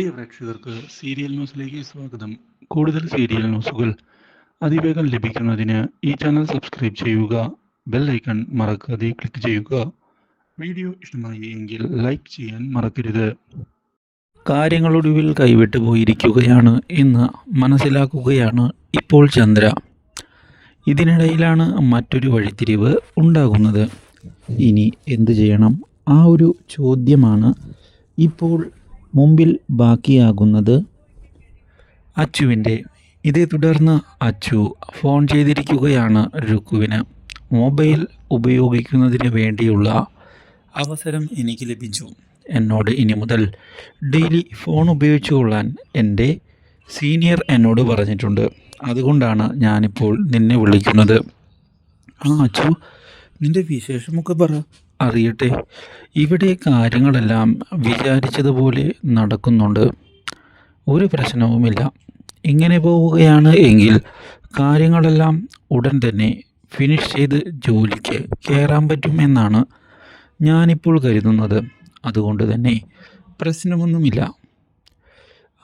പ്രിയ പ്രേക്ഷകർക്ക് സീരിയൽ ന്യൂസിലേക്ക് സ്വാഗതം. കൂടുതൽ സീരിയൽ ന്യൂസുകൾ അതിവേഗം ലഭിക്കുന്നതിന് ഈ ചാനൽ സബ്സ്ക്രൈബ് ചെയ്യുക ബെൽ ഐക്കൺ മറക്കാതെ ക്ലിക്ക് ചെയ്യുക. വീഡിയോ ഇഷ്ടമായി എങ്കിൽ ലൈക്ക് ചെയ്യാൻ മറക്കരുത്. കാര്യങ്ങളൊടുവിൽ കൈവിട്ടു പോയിരിക്കുകയാണ്. എന്ന് മനസ്സിലാക്കുകയാണ് ഇപ്പോൾ ചന്ദ്ര. ഇതിനിടയിലാണ് മറ്റൊരു വഴിത്തിരിവ് ഉണ്ടാകുന്നത്. ഇനി എന്തു ചെയ്യണം? ആ ഒരു ചോദ്യമാണ് ഇപ്പോൾ മുമ്പിൽ ബാക്കിയാകുന്നത് അച്ചുവിന്റെ. ഇതേ തുടർന്ന് അച്ചു ഫോൺ ചെയ്തിരിക്കുകയാണ് രുക്കുവിന്. മൊബൈൽ ഉപയോഗിക്കുന്നതിന് വേണ്ടിയുള്ള അവസരം എനിക്ക് ലഭിച്ചു. എന്നോട് ഇനി മുതൽ ഡെയിലി ഫോൺ ഉപയോഗിച്ചു കൊള്ളാൻ എന്റെ സീനിയർ എന്നോട് പറഞ്ഞിട്ടുണ്ട്. അതുകൊണ്ടാണ് ഞാനിപ്പോൾ നിന്നെ വിളിക്കുന്നത്. ആ അച്ചു നിന്റെ വിശേഷമൊക്കെ പറ. അറിയട്ടെ. ഇവിടെ കാര്യങ്ങളെല്ലാം വിചാരിച്ചതുപോലെ നടക്കുന്നുണ്ട്. ഒരു പ്രശ്നവുമില്ല. ഇങ്ങനെ പോവുകയാണ് എങ്കിൽ കാര്യങ്ങളെല്ലാം ഉടൻ തന്നെ ഫിനിഷ് ചെയ്ത് ജോലിക്ക് കയറാൻ പറ്റുമെന്നാണ് ഞാനിപ്പോൾ കരുതുന്നത്. അതുകൊണ്ട് തന്നെ പ്രശ്നമൊന്നുമില്ല.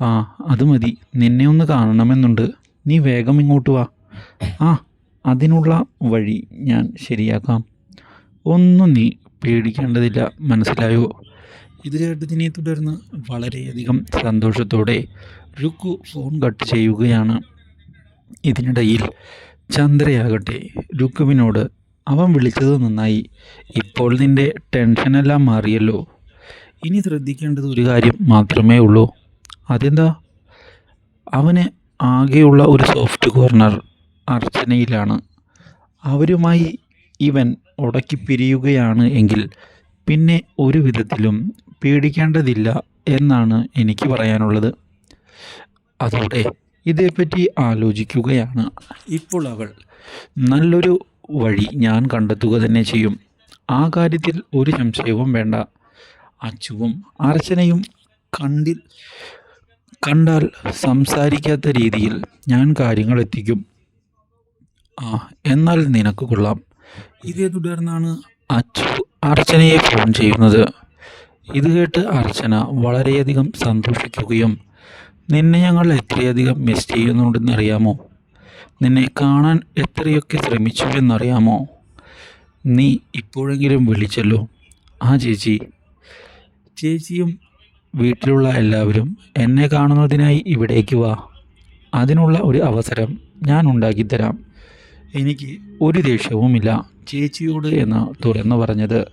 ആ അത് മതി. നിന്നെ ഒന്ന് കാണണമെന്നുണ്ട്. നീ വേഗം ഇങ്ങോട്ട് വാ. ആ അതിനുള്ള വഴി ഞാൻ ശരിയാക്കാം. ഒന്നും നീ പേടിക്കേണ്ടതില്ല മനസ്സിലായോ? ഇത് കേട്ടതിനെ തുടർന്ന് വളരെയധികം സന്തോഷത്തോടെ രുക്കു ഫോൺ കട്ട് ചെയ്യുകയാണ്. ഇതിനിടയിൽ ചന്ദ്രയാകട്ടെ രുക്കുവിനോട് അവൻ വിളിച്ചത് നന്നായി. ഇപ്പോൾ നിന്റെ ടെൻഷനെല്ലാം മാറിയല്ലോ. ഇനി ശ്രദ്ധിക്കേണ്ടത് ഒരു കാര്യം മാത്രമേ ഉള്ളൂ. അതെന്താ? അവന് ആകെയുള്ള ഒരു സോഫ്റ്റ് കോർണർ അർച്ചനയിലാണ്. അവരുമായി ഇവൻ ഉടക്കി പിരിയുകയാണ് എങ്കിൽ പിന്നെ ഒരു വിധത്തിലും പേടിക്കേണ്ടതില്ല എന്നാണ് എനിക്ക് പറയാനുള്ളത്. അതോടെ ഇതേപ്പറ്റി ആലോചിക്കുകയാണ്. ഇപ്പോൾ അവൾ നല്ലൊരു വഴി ഞാൻ കണ്ടെത്തുക തന്നെ ചെയ്യും. ആ കാര്യത്തിൽ ഒരു സംശയവും വേണ്ട. അച്ചുവും അർച്ചനയും കണ്ടിൽ കണ്ടാൽ സംസാരിക്കാത്ത രീതിയിൽ ഞാൻ കാര്യങ്ങൾ എത്തിക്കും. ആ എന്നാൽ നിനക്ക് കൊള്ളാം. ഇതേ തുടർന്നാണ് അച്ചു അർച്ചനയെ ഫോൺ ചെയ്യുന്നത്. ഇത് കേട്ട് അർച്ചന വളരെയധികം സന്തോഷിക്കുകയും നിന്നെ ഞങ്ങൾ എത്രയധികം മിസ് ചെയ്യുന്നുണ്ടെന്ന് അറിയാമോ? നിന്നെ കാണാൻ എത്രയൊക്കെ ശ്രമിച്ചു എന്നറിയാമോ? നീ ഇപ്പോഴെങ്കിലും വിളിച്ചല്ലോ. ആ ചേച്ചി. ചേച്ചിയും വീട്ടിലുള്ള എല്ലാവരും എന്നെ കാണുന്നതിനായി ഇവിടേക്ക് വാ. അതിനുള്ള ഒരു അവസരം ഞാൻ ഉണ്ടാക്കിത്തരാം. എനിക്ക് ഒരു ദേഷ്യവുമില്ല ചേച്ചിയോട് എന്ന് തുറന്നു പറഞ്ഞത്.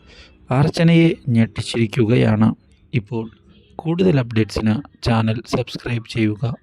അർച്ചനയെ ഞെട്ടിച്ചിരിക്കുകയാണ്. ഇപ്പോൾ കൂടുതൽ അപ്ഡേറ്റ്സിന് ചാനൽ സബ്സ്ക്രൈബ് ചെയ്യുക.